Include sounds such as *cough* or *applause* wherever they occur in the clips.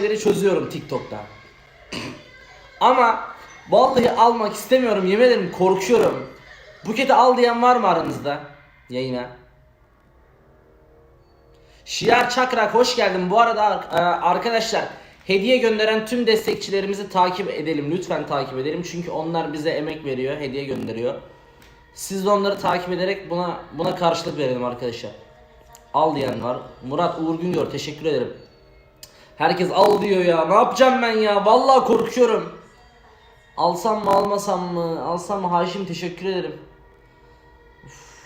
şeyleri çözüyorum TikTok'ta. *clears throat* Ama vallahi almak istemiyorum yemin ederim korkuyorum. Buketi al diyen var mı aranızda? Yayına. Şiar Çakrak hoş geldin. Bu arada ar- e, arkadaşlar hediye gönderen tüm destekçilerimizi takip edelim. Lütfen takip edelim. Çünkü onlar bize emek veriyor, hediye gönderiyor. Siz de onları takip ederek buna buna karşılık verelim arkadaşlar. Al diyen var. Murat Uğur Güngör teşekkür ederim. Herkes al diyor ya. Ne yapacağım ben ya? Vallahi korkuyorum. Alsam mı almasam mı? Alsam mı? Haşim teşekkür ederim. Üf.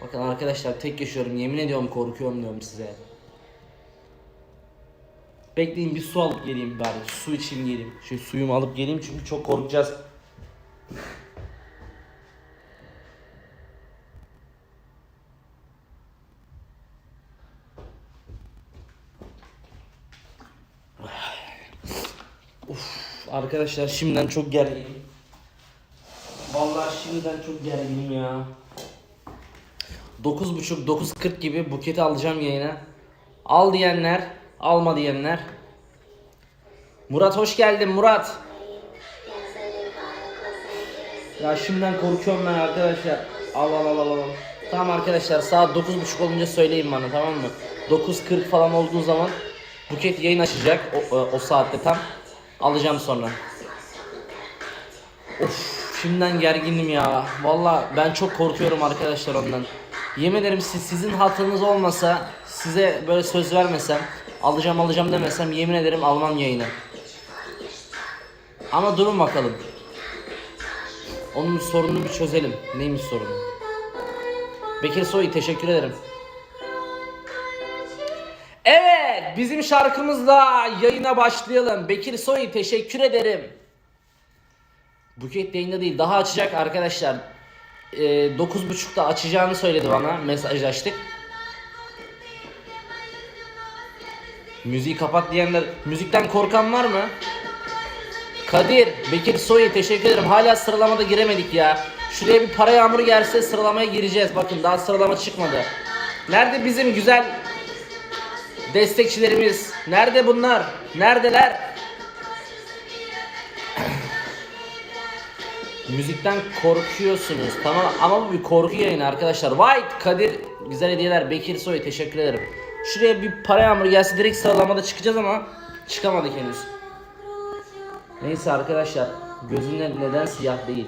Bakın arkadaşlar tek yaşıyorum. Yemin ediyorum korkuyorum diyorum size. Bekleyin bir su alıp geleyim bari. Su içeyim geleyim. Şu suyumu alıp geleyim çünkü çok korkacağız. Arkadaşlar şimdiden çok gerginim. Vallahi şimdiden çok gerginim ya. 9.30 9.40 gibi buketi alacağım yayına. Al diyenler, alma diyenler. Murat hoş geldin Murat. Ya şimdiden korkuyorum ben arkadaşlar. Al al al al. Tamam arkadaşlar saat 9.30 olunca söyleyin bana tamam mı? 9.40 falan olduğu zaman Buket yayın açacak o, o saatte tam. Alacağım sonra. Of şimdiden gerginim ya. Valla ben çok korkuyorum arkadaşlar ondan. Yemin ederim siz, sizin hatırınız olmasa size böyle söz vermesem alacağım alacağım demesem yemin ederim almam yayını. Ama durun bakalım. Onun sorununu bir çözelim. Neymiş sorunu? Bekir Soy teşekkür ederim. Evet bizim şarkımızla yayına başlayalım. Bekir Soy teşekkür ederim. Buket yayında değil daha açacak arkadaşlar. Ee, 9.30'da açacağını söyledi bana mesajlaştık. Müziği kapat diyenler müzikten korkan var mı? Kadir, Bekir Soy teşekkür ederim. Hala sıralamada giremedik ya. Şuraya bir para yağmuru gelse sıralamaya gireceğiz. Bakın daha sıralama çıkmadı. Nerede bizim güzel destekçilerimiz? Nerede bunlar? Neredeler? *clears throat* Müzikten korkuyorsunuz. Tamam ama bu bir korku yayını arkadaşlar. White, Kadir, güzel hediyeler. Bekir Soy teşekkür ederim. Şuraya bir para yağmuru gelse direkt sıralamada çıkacağız ama çıkamadık henüz. Neyse arkadaşlar gözüm ne- neden siyah değil?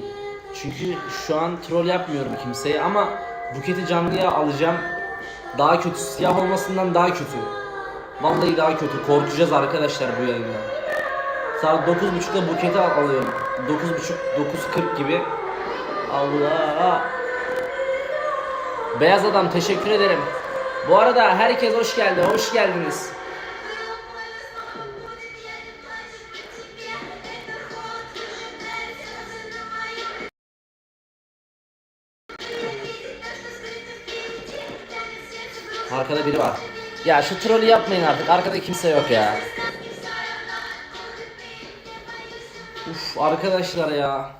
Çünkü şu an troll yapmıyorum kimseye ama buketi canlıya alacağım. Daha kötü siyah olmasından daha kötü. Vallahi daha kötü. Korkacağız arkadaşlar bu yayında. Saat 9.30'da buketi al- alıyorum. 9.30 9.40 gibi. Allah. Beyaz adam teşekkür ederim. Bu arada herkes hoş geldi. Hoş geldiniz. Arkada biri var. Ya şu trolü yapmayın artık. Arkada kimse yok ya. Uf arkadaşlar ya.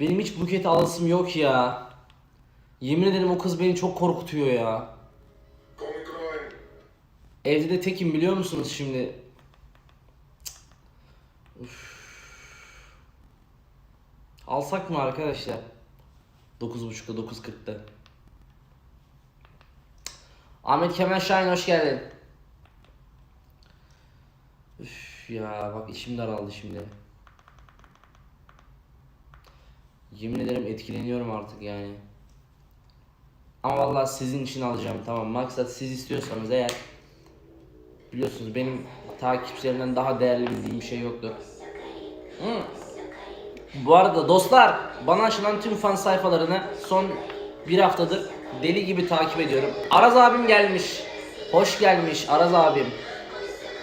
Benim hiç buket alasım yok ya. Yemin ederim o kız beni çok korkutuyor ya. Evde de tekim biliyor musunuz şimdi? Uf. Alsak mı arkadaşlar? 9.30'da 9.40'da. Ahmet Kemal Şahin hoş geldin. Üf ya bak içim daraldı şimdi. Yemin ederim etkileniyorum artık yani. Ama vallahi sizin için alacağım tamam. Maksat siz istiyorsanız eğer biliyorsunuz benim takipçilerimden daha değerli bildiğim bir şey yoktur. Hı. Bu arada dostlar bana açılan tüm fan sayfalarını son bir haftadır deli gibi takip ediyorum. Araz abim gelmiş. Hoş gelmiş Araz abim.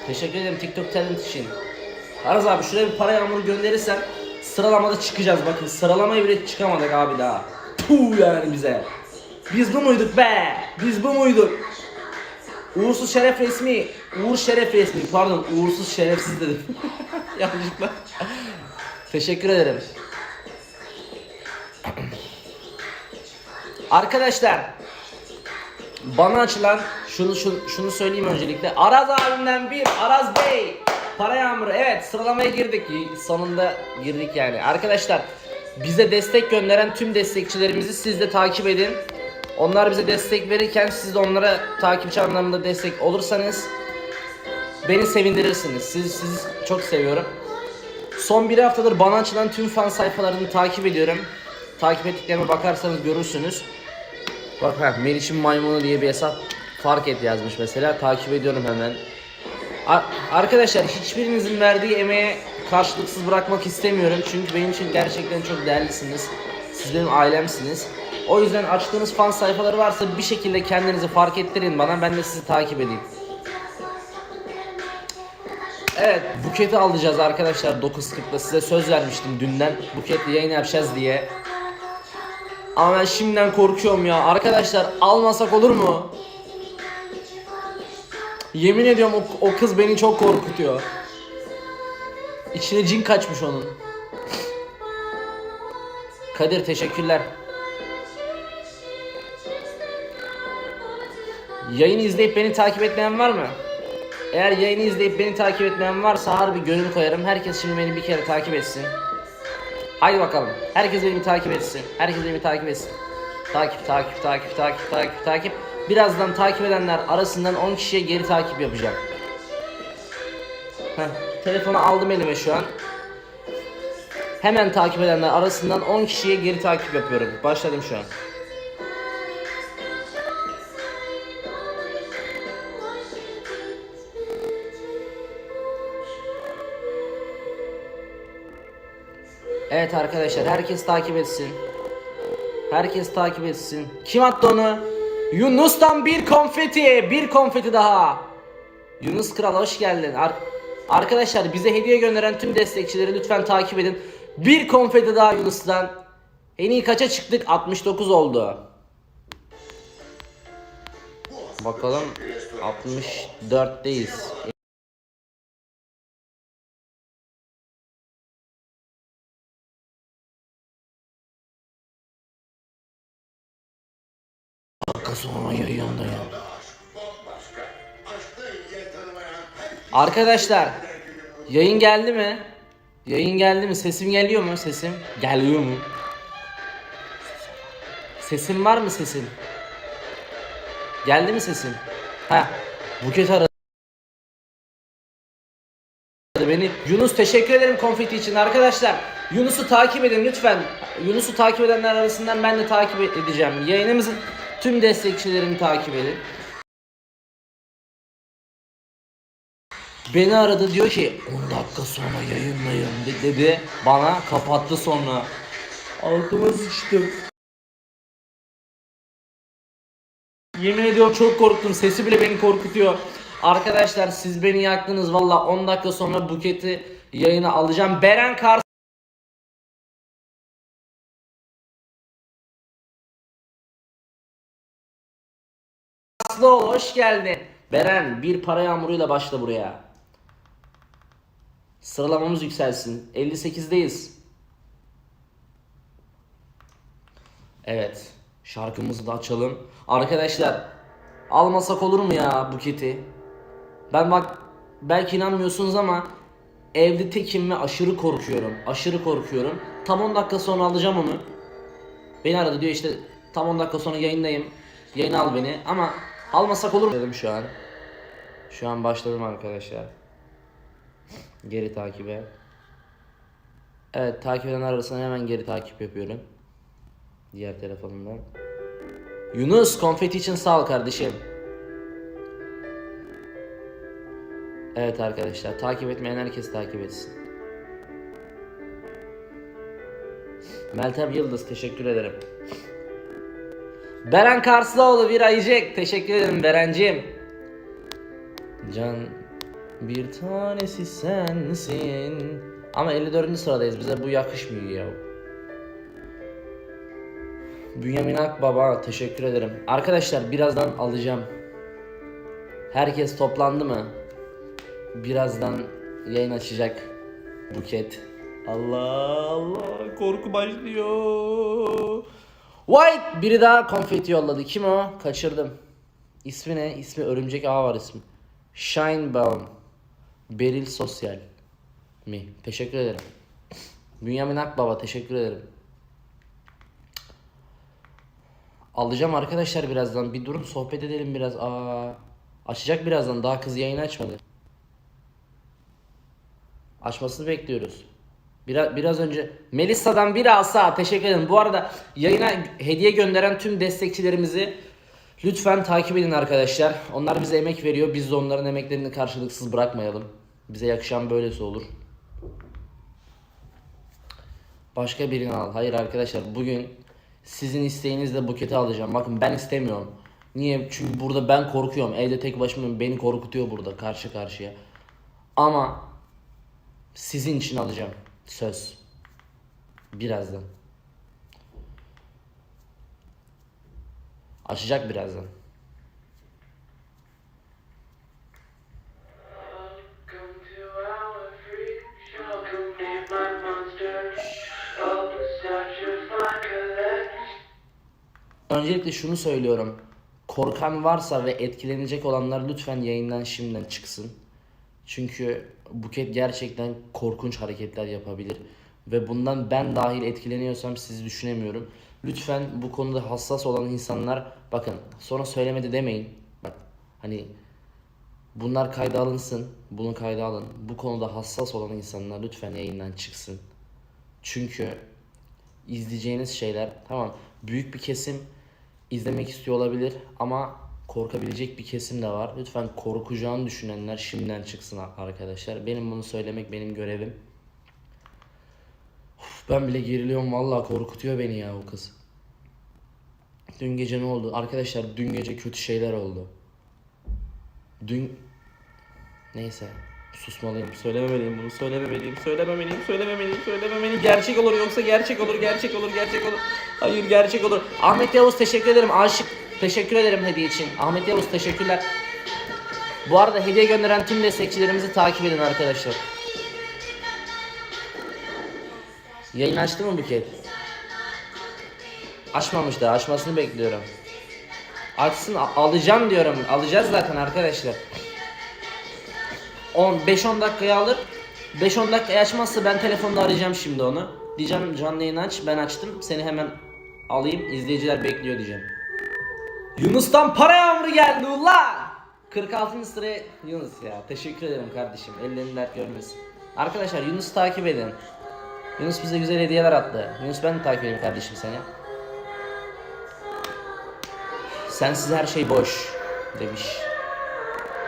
Teşekkür ederim TikTok talent için. Araz abi şuraya bir para yağmuru gönderirsen sıralamada çıkacağız bakın sıralamaya bile çıkamadık abi daha. Puh yani bize. Biz bu muyduk be? Biz bu muyduk? Uğursuz şeref resmi. Uğur şeref resmi. Pardon uğursuz şerefsiz dedim. *laughs* Yanlışlıkla. Teşekkür ederim. Arkadaşlar bana açılan şunu şunu, şunu söyleyeyim öncelikle. Araz abimden bir Araz Bey. Para yağmuru evet sıralamaya girdik. Sonunda girdik yani. Arkadaşlar bize destek gönderen tüm destekçilerimizi siz de takip edin. Onlar bize destek verirken siz de onlara takipçi anlamında destek olursanız beni sevindirirsiniz. Siz sizi çok seviyorum. Son bir haftadır bana açılan tüm fan sayfalarını takip ediyorum. Takip ettiklerime bakarsanız görürsünüz. Bak ha Meliş'in maymunu diye bir hesap fark et yazmış mesela. Takip ediyorum hemen. Ar- arkadaşlar hiçbirinizin verdiği emeğe karşılıksız bırakmak istemiyorum. Çünkü benim için gerçekten çok değerlisiniz. Siz benim ailemsiniz. O yüzden açtığınız fan sayfaları varsa bir şekilde kendinizi fark ettirin bana. Ben de sizi takip edeyim. Evet buketi alacağız arkadaşlar 9.40'da size söz vermiştim dünden buketle yayın yapacağız diye. Ama ben şimdiden korkuyorum ya arkadaşlar almasak olur mu? Yemin ediyorum o, o kız beni çok korkutuyor. İçine cin kaçmış onun. Kadir teşekkürler. Yayını izleyip beni takip etmeyen var mı? Eğer yayını izleyip beni takip etmeyen varsa harbi gönül koyarım. Herkes şimdi beni bir kere takip etsin. Haydi bakalım. Herkes beni takip etsin. Herkes beni takip etsin. Takip, takip, takip, takip, takip, takip. Birazdan takip edenler arasından 10 kişiye geri takip yapacağım. Heh, telefonu aldım elime şu an. Hemen takip edenler arasından 10 kişiye geri takip yapıyorum. Başladım şu an. Evet arkadaşlar herkes takip etsin. Herkes takip etsin. Kim attı onu? Yunus'tan bir konfeti. Bir konfeti daha. Yunus Kral hoş geldin. Ar- arkadaşlar bize hediye gönderen tüm destekçileri lütfen takip edin. Bir konfeti daha Yunus'tan. En iyi kaça çıktık? 69 oldu. Bakalım 64'teyiz. Sonra yayındayım. Arkadaşlar yayın geldi mi? Yayın geldi mi? Sesim geliyor mu? Sesim geliyor mu? Sesim var mı sesim? Geldi mi sesim? Ha, Buket aradı beni. Yunus teşekkür ederim konfeti için arkadaşlar. Yunus'u takip edin lütfen. Yunus'u takip edenler arasından ben de takip edeceğim. Yayınımızın tüm destekçilerini takip edin. Beni aradı diyor ki 10 dakika sonra yayınlayın de- dedi. Bana kapattı sonra. Altıma sıçtım. Yemin ediyorum çok korktum. Sesi bile beni korkutuyor. Arkadaşlar siz beni yaktınız valla 10 dakika sonra buketi yayına alacağım. Beren Kar Aslıoğlu hoş geldin. Beren bir para yağmuruyla başla buraya. Sıralamamız yükselsin. 58'deyiz. Evet. Şarkımızı da açalım. Arkadaşlar almasak olur mu ya buketi? Ben bak belki inanmıyorsunuz ama evde tekim ve aşırı korkuyorum. Aşırı korkuyorum. Tam 10 dakika sonra alacağım onu. Beni aradı diyor işte tam 10 dakika sonra yayındayım. Yayın al beni ama almasak olur mu dedim şu an. Şu an başladım arkadaşlar. Geri takibe. Evet takip edenler arasında hemen geri takip yapıyorum. Diğer telefonumdan. Yunus konfeti için sağ ol kardeşim. Evet arkadaşlar takip etmeyen herkes takip etsin. Meltem Yıldız teşekkür ederim. Beren Karslıoğlu bir ayıcık teşekkür ederim Berenciğim. Can bir tanesi sensin. Ama 54. sıradayız bize bu yakışmıyor ya. Bünyamin Akbaba teşekkür ederim. Arkadaşlar birazdan alacağım. Herkes toplandı mı? Birazdan yayın açacak Buket. Allah Allah korku başlıyor. White biri daha konfeti yolladı. Kim o? Kaçırdım. İsmi ne? İsmi Örümcek Ağa var ismi. Shinebaum. Beril Sosyal. Mi? Teşekkür ederim. Bünyamin Akbaba teşekkür ederim. Alacağım arkadaşlar birazdan. Bir durun sohbet edelim biraz. Aa, açacak birazdan. Daha kız yayını açmadı. Açmasını bekliyoruz. Biraz, biraz önce Melisa'dan bir asa teşekkür ederim. Bu arada yayına hediye gönderen tüm destekçilerimizi lütfen takip edin arkadaşlar. Onlar bize emek veriyor. Biz de onların emeklerini karşılıksız bırakmayalım. Bize yakışan böylesi olur. Başka birini al. Hayır arkadaşlar bugün sizin isteğinizle buketi alacağım. Bakın ben istemiyorum. Niye? Çünkü burada ben korkuyorum. Evde tek başımayım. Beni korkutuyor burada karşı karşıya. Ama sizin için alacağım. Söz. Birazdan. Açacak birazdan. Öncelikle şunu söylüyorum. Korkan varsa ve etkilenecek olanlar lütfen yayından şimdiden çıksın. Çünkü Buket gerçekten korkunç hareketler yapabilir. Ve bundan ben dahil etkileniyorsam sizi düşünemiyorum. Lütfen bu konuda hassas olan insanlar bakın sonra söylemedi demeyin. Bak hani bunlar kayda alınsın. Bunu kayda alın. Bu konuda hassas olan insanlar lütfen yayından çıksın. Çünkü izleyeceğiniz şeyler tamam büyük bir kesim izlemek istiyor olabilir ama korkabilecek bir kesim de var. Lütfen korkacağını düşünenler şimdiden çıksın arkadaşlar. Benim bunu söylemek benim görevim. Uf, ben bile geriliyorum vallahi korkutuyor beni ya o kız. Dün gece ne oldu? Arkadaşlar dün gece kötü şeyler oldu. Dün neyse susmalıyım. Söylememeliyim bunu. Söylememeliyim. Söylememeliyim. Söylememeliyim. Söylememeliyim. Gerçek olur yoksa gerçek olur. Gerçek olur. Gerçek olur. Hayır gerçek olur. Ahmet Yavuz teşekkür ederim. Aşık teşekkür ederim hediye için. Ahmet Yavuz teşekkürler. Bu arada hediye gönderen tüm destekçilerimizi takip edin arkadaşlar. Yayın açtı mı Buket? Açmamış da açmasını bekliyorum. Açsın alacağım diyorum. Alacağız zaten arkadaşlar. 10 5-10 dakikaya alır. 5-10 dakikaya açmazsa ben telefonda arayacağım şimdi onu. Diyeceğim canlı yayın aç. Ben açtım. Seni hemen alayım. İzleyiciler bekliyor diyeceğim. Yunus'tan para yağmuru geldi ula. 46. sıraya Yunus ya. Teşekkür ederim kardeşim. Ellerini dert görmesin. Arkadaşlar Yunus'u takip edin. Yunus bize güzel hediyeler attı. Yunus ben de takip edeyim kardeşim seni. Sensiz her şey boş demiş.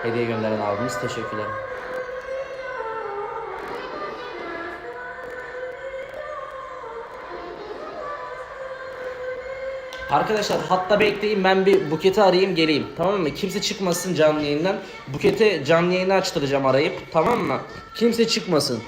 Hediye gönderen abimiz teşekkürler. Arkadaşlar hatta bekleyin ben bir Buket'i arayayım geleyim tamam mı? Kimse çıkmasın canlı yayından. Buket'e canlı yayını açtıracağım arayıp tamam mı? Kimse çıkmasın.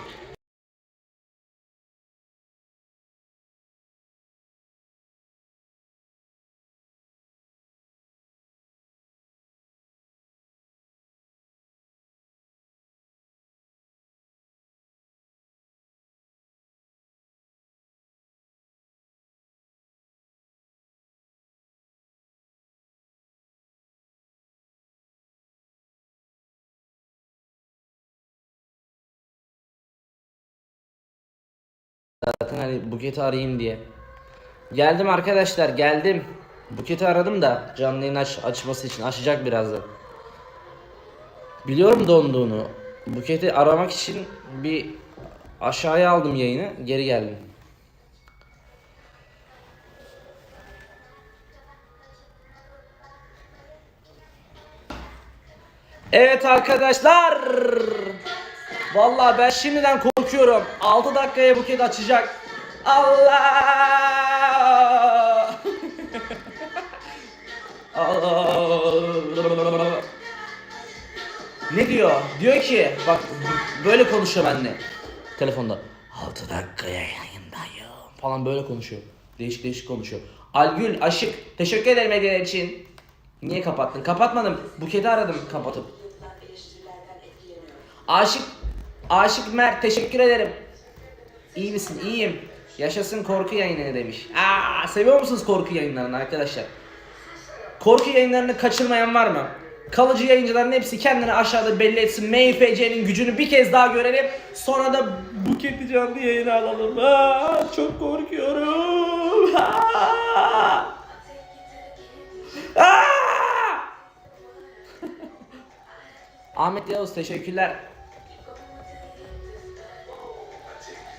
Zaten hani Buket'i arayayım diye. Geldim arkadaşlar geldim. Buket'i aradım da canlı yayın aç, açması için açacak birazdan. Biliyorum donduğunu. Buket'i aramak için bir aşağıya aldım yayını geri geldim. Evet arkadaşlar. Vallahi ben şimdiden korkuyorum. 6 dakikaya buket açacak. Allah! Allah! Ne diyor? Diyor ki bak böyle konuşuyor benimle. Telefonda. 6 dakikaya yayındayım. Falan böyle konuşuyor. Değişik değişik konuşuyor. Algül Aşık teşekkür ederim hediyeler için. Niye kapattın? Kapatmadım. Buketi aradım kapatıp. Aşık Aşık Mert teşekkür ederim. İyi misin? İyiyim. Yaşasın korku yayını demiş. Aa, seviyor musunuz korku yayınlarını arkadaşlar? Korku yayınlarını kaçırmayan var mı? Kalıcı yayıncıların hepsi kendini aşağıda belli etsin. MFC'nin gücünü bir kez daha görelim. Sonra da Buket'i canlı yayına alalım. Aa, çok korkuyorum. Aa! Aa! *laughs* Ahmet Yavuz teşekkürler.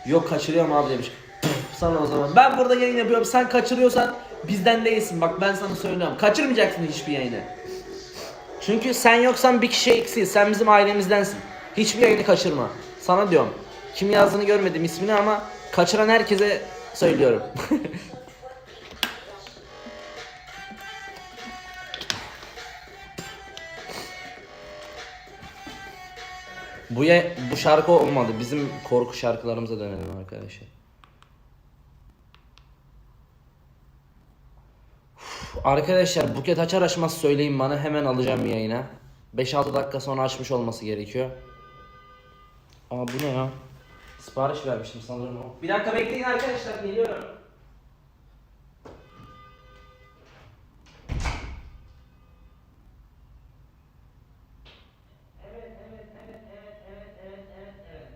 Yok kaçırıyorum abi demiş. Sana o zaman. Ben burada yayın yapıyorum. Sen kaçırıyorsan bizden değilsin. Bak ben sana söylüyorum. Kaçırmayacaksın hiçbir yayını. Çünkü sen yoksan bir kişi eksiyiz. Sen bizim ailemizdensin. Hiçbir yayını kaçırma. Sana diyorum. Kim yazdığını görmedim ismini ama kaçıran herkese söylüyorum. *laughs* bu ya, bu şarkı olmadı. Bizim korku şarkılarımıza dönelim arkadaşlar. Arkadaşlar buket açar açmaz söyleyin bana hemen alacağım yayına. 5-6 dakika sonra açmış olması gerekiyor. Aa bu ne ya? Sipariş vermiştim sanırım o. Bir dakika bekleyin arkadaşlar geliyorum. Evet evet evet evet evet evet evet evet.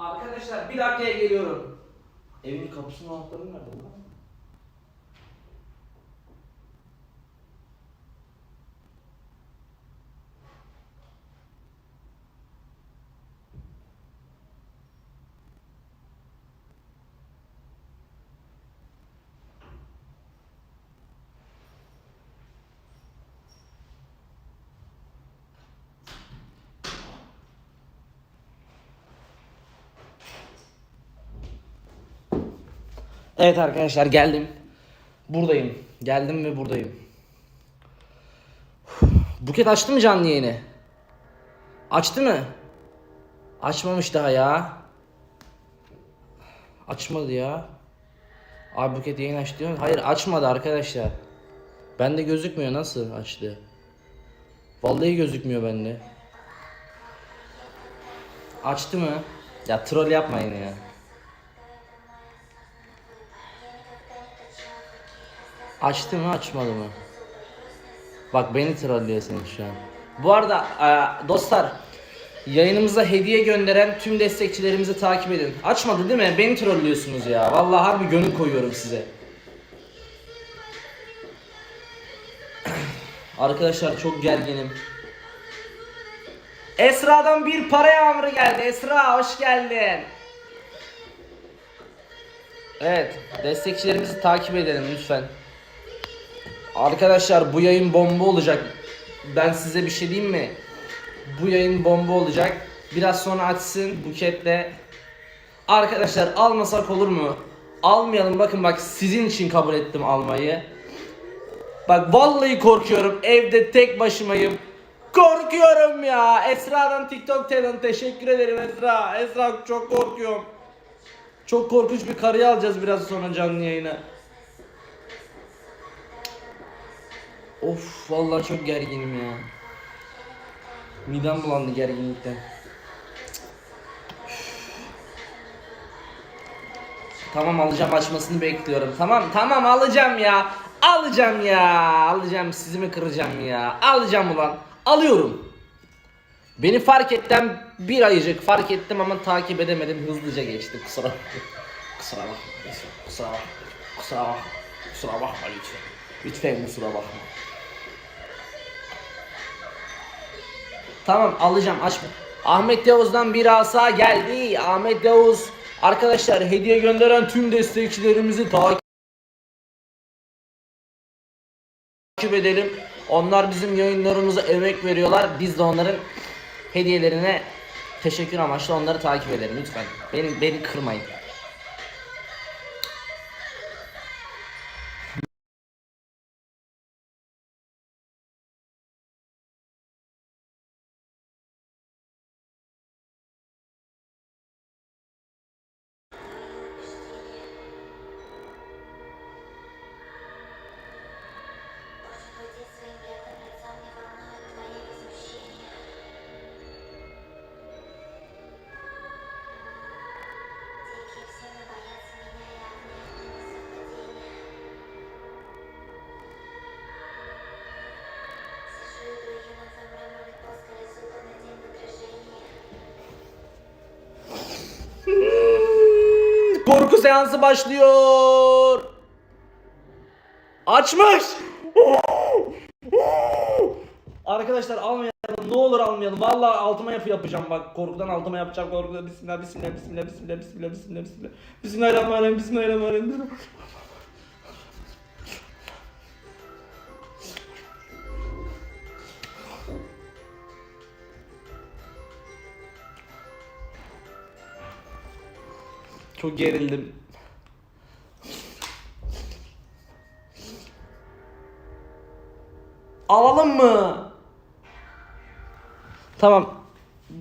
Arkadaşlar bir dakikaya geliyorum. Evin kapısının anahtarı nerede lan? Evet arkadaşlar geldim. Buradayım. Geldim ve buradayım. Buket açtı mı canlı yayını? Açtı mı? Açmamış daha ya. Açmadı ya. Abi Buket yayın aç diyor. Hayır açmadı arkadaşlar. Bende gözükmüyor nasıl açtı? Vallahi gözükmüyor bende. Açtı mı? Ya troll yapmayın ya. Açtı mı açmadı mı? Bak beni trollüyorsunuz şu an. Bu arada e, dostlar yayınımıza hediye gönderen tüm destekçilerimizi takip edin. Açmadı değil mi? Beni trollüyorsunuz ya. Vallahi harbi gönül koyuyorum size. *clears throat* Arkadaşlar çok gerginim. Esra'dan bir para yağmuru geldi. Esra hoş geldin. Evet, destekçilerimizi takip edelim lütfen. Arkadaşlar bu yayın bomba olacak. Ben size bir şey diyeyim mi? Bu yayın bomba olacak. Biraz sonra açsın buketle. Arkadaşlar almasak olur mu? Almayalım bakın bak sizin için kabul ettim almayı. Bak vallahi korkuyorum. Evde tek başımayım. Korkuyorum ya. Esra'dan TikTok talent teşekkür ederim Esra. Esra çok korkuyorum. Çok korkunç bir karıyı alacağız biraz sonra canlı yayına. Of vallahi çok gerginim ya. Midem bulandı gerginlikten. Tamam alacağım açmasını bekliyorum. Tamam tamam alacağım ya. Alacağım ya. Alacağım sizi mi kıracağım ya. Alacağım ulan. Alıyorum. Beni fark ettim bir ayıcık fark ettim ama takip edemedim hızlıca geçti kusura bakma. Kusura bakma kusura bakma kusura bakma kusura bakma lütfen lütfen kusura bakma. Tamam alacağım açma. Ahmet Yavuz'dan bir asa geldi. Ahmet Yavuz arkadaşlar hediye gönderen tüm destekçilerimizi takip edelim. Onlar bizim yayınlarımıza emek veriyorlar. Biz de onların hediyelerine teşekkür amaçlı onları takip edelim lütfen. Beni beni kırmayın. Korku seansı başlıyor. Açmış. Arkadaşlar almayalım. Ne olur almayalım. Vallahi altıma yapı yapacağım bak. Korkudan altıma yapacağım. Korkudan bismillah bismillah bismillah bismillah bismillah bismillah bismillah. Bismillahirrahmanirrahim. Bismillahirrahmanirrahim. Çok gerildim. Alalım mı? Tamam.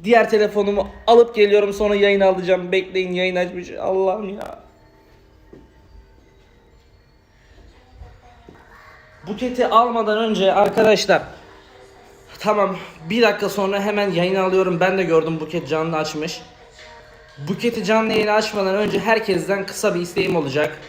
Diğer telefonumu alıp geliyorum sonra yayın alacağım. Bekleyin yayın açmış. Allah'ım ya. Buketi almadan önce arkadaşlar Tamam bir dakika sonra hemen yayın alıyorum. Ben de gördüm Buket canlı açmış. Buketi canlı yayını açmadan önce herkesten kısa bir isteğim olacak.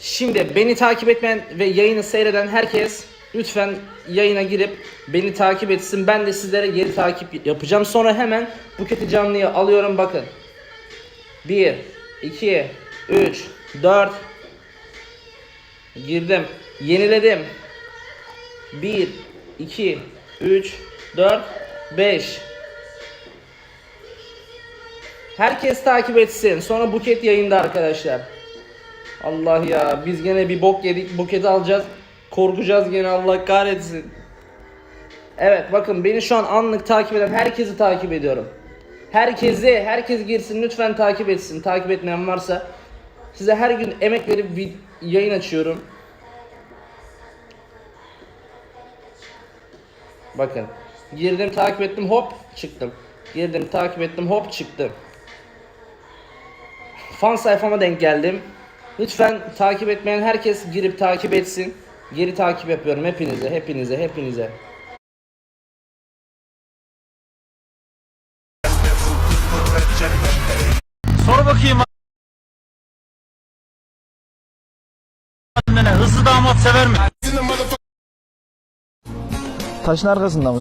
Şimdi beni takip etmeyen ve yayını seyreden herkes lütfen yayına girip beni takip etsin. Ben de sizlere geri takip yapacağım. Sonra hemen Buket'i canlıya alıyorum bakın. 1, 2, 3, 4 Girdim. Yeniledim. 1, 2, 3, 4, 5 Herkes takip etsin. Sonra Buket yayında arkadaşlar. Allah ya biz gene bir bok yedik. Buketi alacağız. Korkacağız gene Allah kahretsin. Evet bakın beni şu an anlık takip eden herkesi takip ediyorum. Herkesi, herkes girsin lütfen takip etsin. Takip etmeyen varsa size her gün emek verip bir yayın açıyorum. Bakın girdim takip ettim hop çıktım. Girdim takip ettim hop çıktım. Fan sayfama denk geldim. Lütfen takip etmeyen herkes girip takip etsin. Geri takip yapıyorum hepinize, hepinize, hepinize. Sor bakayım annene hızlı damat sever mi? Taşın arkasında mı?